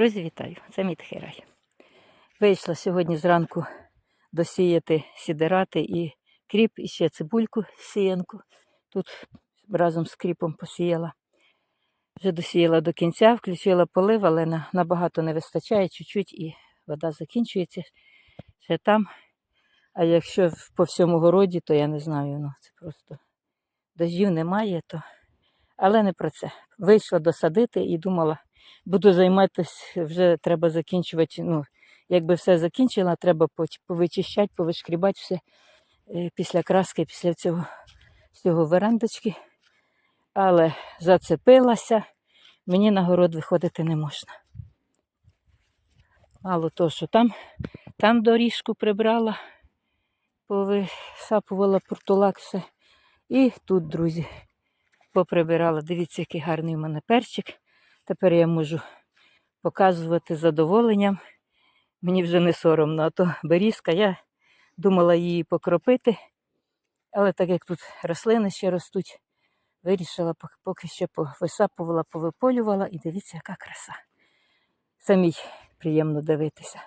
Друзі, вітаю! Це мій Тхерай. Вийшла сьогодні зранку досіяти сідерати і кріп, і ще цибульку сіянку. Тут разом з кріпом посіяла. Вже досіяла до кінця, включила полив, але набагато не вистачає чуть-чуть і вода закінчується ще там. А якщо по всьому городі, то я не знаю, ну це просто дождів немає, то. Але не про це. Вийшла досадити і думала, буду займатися, вже треба закінчувати. Ну, якби все закінчила, треба повичищати, повишкрібати все е, після краски, після цього, цього верандочки. Але зацепилася, мені на город виходити не можна. Мало того, що там, там доріжку прибрала, повисапувала портулак все. І тут, друзі, поприбирала. Дивіться, який гарний у мене перчик. Тепер я можу показувати з задоволенням. Мені вже не соромно, а то берізка. Я думала її покропити, але так як тут рослини ще ростуть, вирішила поки що повисапувала, повиполювала і дивіться, яка краса. Самій приємно дивитися.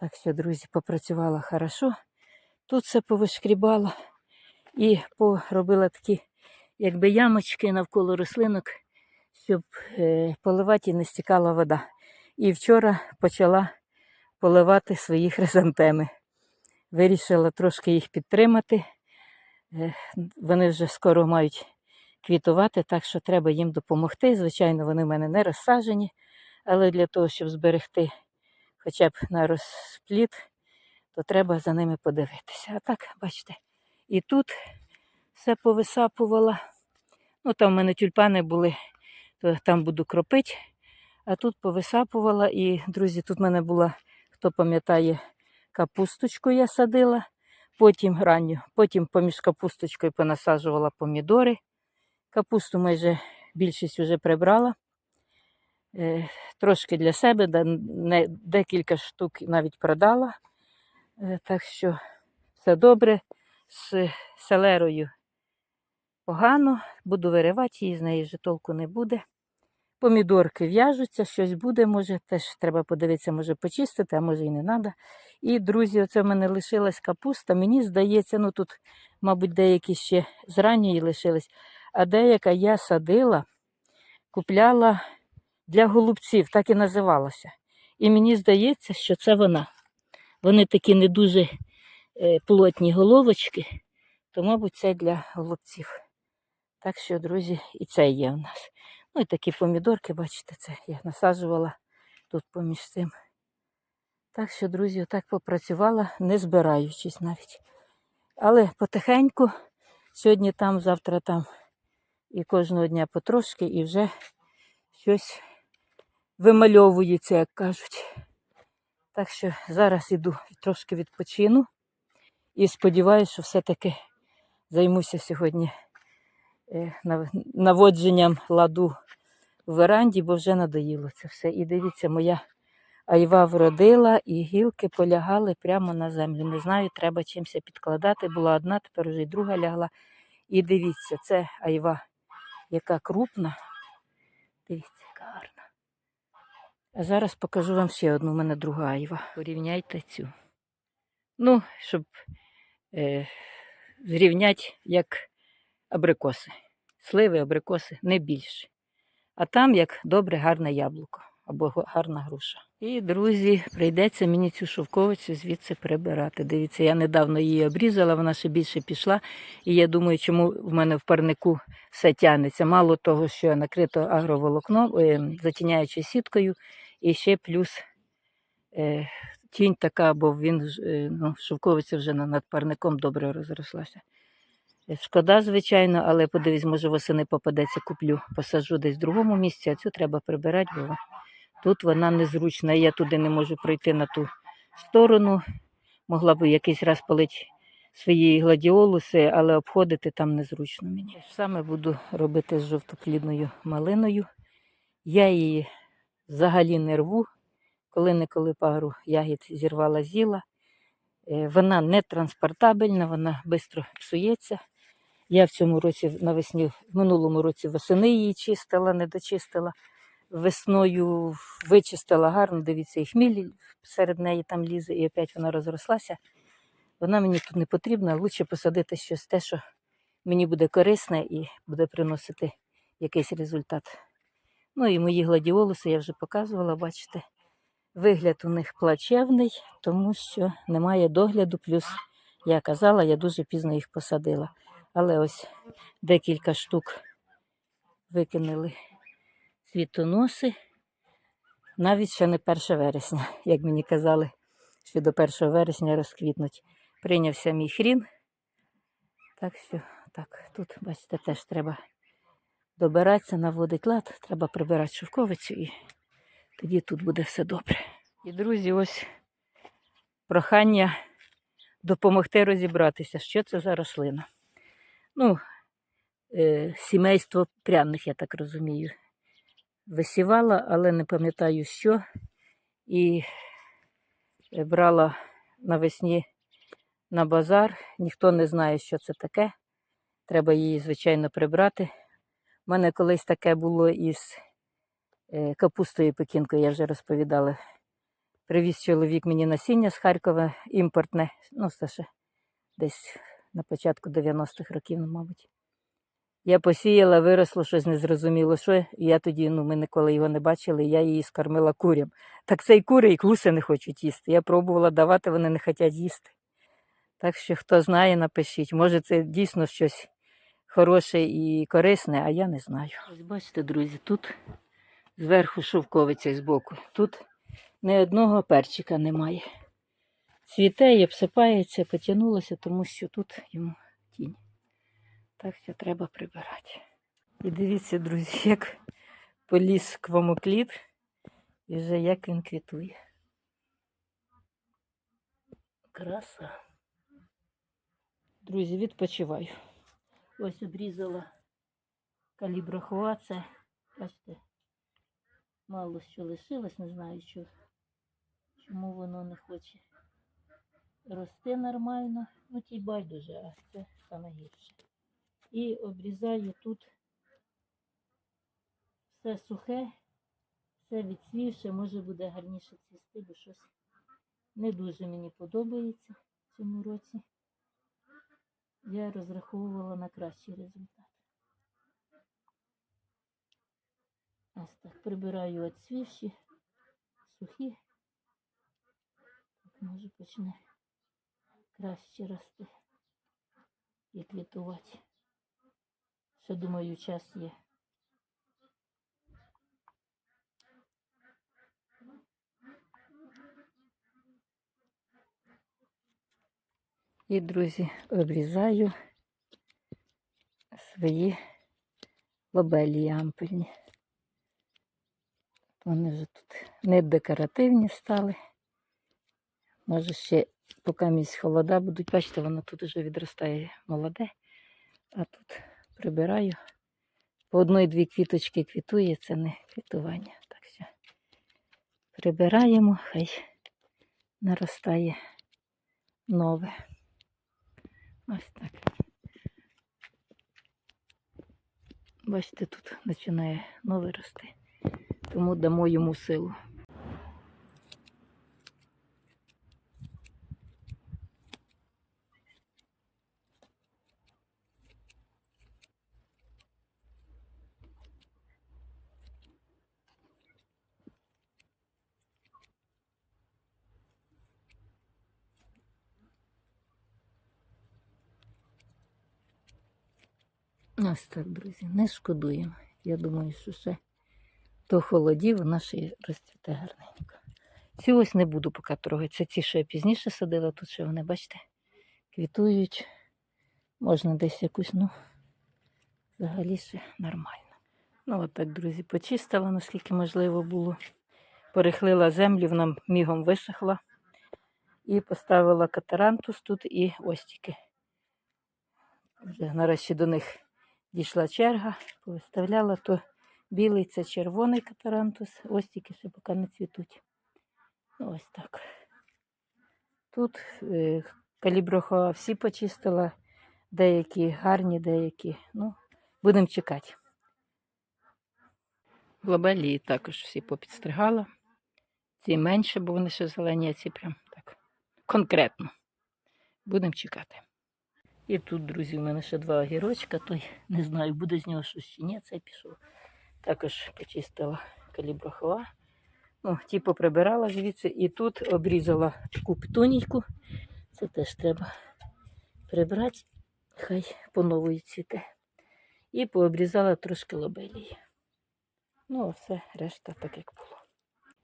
Так що, друзі, попрацювала хорошо. Тут все повишкрібала і поробила такі, якби ямочки навколо рослинок, щоб е, поливати і не стікала вода. І вчора почала поливати свої хризантеми. Вирішила трошки їх підтримати. Е, Вони вже скоро мають квітувати, так що треба їм допомогти. Звичайно, вони в мене не розсаджені, але для того, щоб зберегти хоча б на розпліт, то треба за ними подивитися. А так, бачите, і тут все повисапувала. Ну, там в мене тюльпани були, то там буду кропити. А тут повисапувала. І, друзі, тут в мене була, хто пам'ятає, капусточку я садила, потім ранню, потім поміж капусточкою понасаджувала помідори. Капусту майже більшість вже прибрала. Е, трошки для себе, декілька штук навіть продала. Е, так що все добре. З селерою погано, буду виривати її, з неї вже толку не буде. Помідорки в'яжуться, щось буде, може, теж треба подивитися, може почистити, а може і не треба. І, друзі, оце в мене лишилась капуста. Мені здається, ну тут, мабуть, деякі ще з ранньої лишились, а деяка я садила, купляла для голубців, так і називалася. І мені здається, що це вона. Вони такі не дуже е, плотні головочки, то, мабуть, це для голубців. Так що, друзі, і це є у нас. Ну і такі помідорки, бачите, це я насаджувала тут поміж цим. Так що, друзі, отак попрацювала, не збираючись навіть. Але потихеньку, сьогодні там, завтра там, і кожного дня потрошки, і вже щось вимальовується, як кажуть. Так що зараз іду трошки відпочину і сподіваюся, що все-таки займуся сьогодні наводженням ладу в веранді, бо вже надоїло це все. І дивіться, моя айва вродила, і гілки полягали прямо на землю. Не знаю, треба чимось підкладати. Була одна, тепер вже й друга лягла. І дивіться, це айва, яка крупна. Дивіться, яка гарна. А зараз покажу вам ще одну. У мене друга айва. Порівняйте цю. Ну, щоб е, зрівняти як абрикоси. Сливи, абрикоси не більше. А там як добре гарне яблуко або гарна груша. І, друзі, прийдеться мені цю шовковицю звідси прибирати. Дивіться, я недавно її обрізала, вона ще більше пішла. І я думаю, чому в мене в парнику все тягнеться. Мало того, що накрито агроволокно, е, затіняючи сіткою, і ще плюс е, тінь така, бо він е, ну, шовковиця вже над парником добре розрослася. Шкода, звичайно, але подивись, може восени попадеться, куплю, посаджу десь в другому місці, а цю треба прибирати, бо тут вона незручна. Я туди не можу пройти на ту сторону. Могла б якийсь раз полити свої гладіолуси, але обходити там незручно мені. Саме буду робити з жовтоплідною малиною. Я її взагалі не рву. Коли-неколи пару ягід зірвала зіла. Е, Вона не транспортабельна, вона швидко псується. Я в цьому році навесні, в минулому році восени її чистила, не дочистила. весною вичистила гарно, дивіться, і хміль серед неї там лізе, і опять вона розрослася. Вона мені тут не потрібна, лучше посадити щось те, що мені буде корисне і буде приносити якийсь результат. Ну і мої гладіолуси я вже показувала, бачите. Вигляд у них плачевний, тому що немає догляду. Плюс, я казала, я дуже пізно їх посадила. Але ось декілька штук викинули цвітоноси. Навіть ще не 1 вересня, як мені казали, що до 1 вересня розквітнуть. Прийнявся мій хрін. Так що, так, тут, бачите, теж треба добиратися, наводить лад, треба прибирати шовковицю і тоді тут буде все добре. І, друзі, ось прохання допомогти розібратися, що це за рослина. Ну, е, сімейство пряних, я так розумію. Висівала, але не пам'ятаю що. І е, брала навесні на базар. Ніхто не знає, що це таке. Треба її, звичайно, прибрати. У мене колись таке було із е, капустою пекінкою, я вже розповідала. Привіз чоловік мені насіння з Харкова, імпортне, ну, це ще десь на початку 90-х років, ну, мабуть. Я посіяла, виросло щось незрозуміло, що. Я тоді, ну, ми ніколи його не бачили, я її скормила курям. Так це й кури, і гуси не хочуть їсти. Я пробувала давати, вони не хочуть їсти. Так що, хто знає, напишіть. Може, це дійсно щось хороше і корисне, а я не знаю. Ось бачите, друзі, тут зверху шовковиця і збоку. Тут ні одного перчика немає. Цвіте і обсипається, потягнулося, тому що тут йому тінь. Так що треба прибирати. І дивіться, друзі, як поліз квамокліт і вже як він квітує. Краса. Друзі, відпочиваю. Ось обрізала каліброхоа, це, бачите, мало що лишилось, не знаю, що, чому воно не хоче рости нормально. Ну, тій байдуже, а це саме гірше. І обрізаю тут все сухе, все відсвівше, може буде гарніше цвісти, бо щось не дуже мені подобається в цьому році. Я розраховувала на кращий результат. Ось так прибираю відсвівші, сухі. Так, може почне краще рости і квітувати. Ще думаю, час є. І, друзі, обрізаю свої лобелії ампельні. Вони вже тут не декоративні стали. Може ще, поки місць холода будуть, бачите, воно тут вже відростає молоде, а тут прибираю. По одної-дві квіточки квітує, це не квітування. Так що прибираємо, хай наростає нове. Ось так. Бачите, тут починає нове рости. Тому дамо йому силу. Ось так, друзі, не шкодуємо. Я думаю, що ще до холодів вона ще розцвіте гарненько. Ці ось не буду поки трогати. Це ті, що я пізніше садила, тут ще вони, бачите, квітують. Можна десь якусь, ну, взагалі ще нормально. Ну, от так, друзі, почистила, наскільки можливо було. Порихлила землю, вона мігом висохла. І поставила катарантус тут і остіки. Вже нарешті до них дійшла черга, повиставляла то білий, це червоний катарантус, ось тільки ще поки не цвітуть. Ну, ось так. Тут е, каліброхоа всі почистила, деякі гарні, деякі. Ну, будемо чекати. Глобелії також всі попідстригала. Ці менше, бо вони ще зелені, а ці прям так конкретно. Будемо чекати. І тут, друзі, в мене ще два огірочка, той не знаю, буде з нього щось чи ні, цей пішов. Також почистила каліброхова. Ну, ті поприбирала звідси і тут обрізала таку петунійку. Це теж треба прибрати, хай по нової цвіте. І пообрізала трошки лобелії. Ну, а все, решта так як було.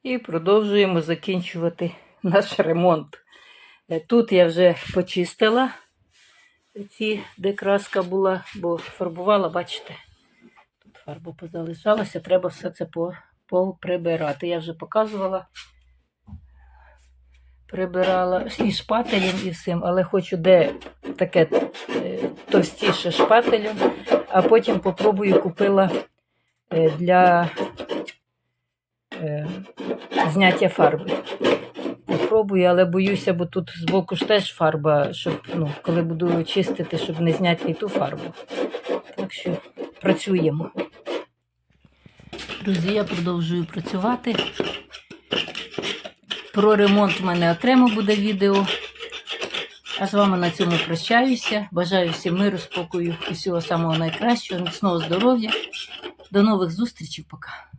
І продовжуємо закінчувати наш ремонт. Е, Тут я вже почистила ці, де краска була, бо фарбувала, бачите, тут фарба позалишалася, треба все це по- поприбирати. Я вже показувала, прибирала і шпателем, і всім, але хочу де таке е, товстіше шпателем, а потім попробую купила е, для е, зняття фарби. Попробую, але боюся, бо тут збоку ж теж фарба, щоб ну, коли буду чистити, щоб не зняти і ту фарбу. Так що працюємо. Друзі, я продовжую працювати. Про ремонт в мене окремо буде відео. А з вами на цьому прощаюся. Бажаю всім миру, спокою і всього самого найкращого, міцного здоров'я. До нових зустрічей. Пока.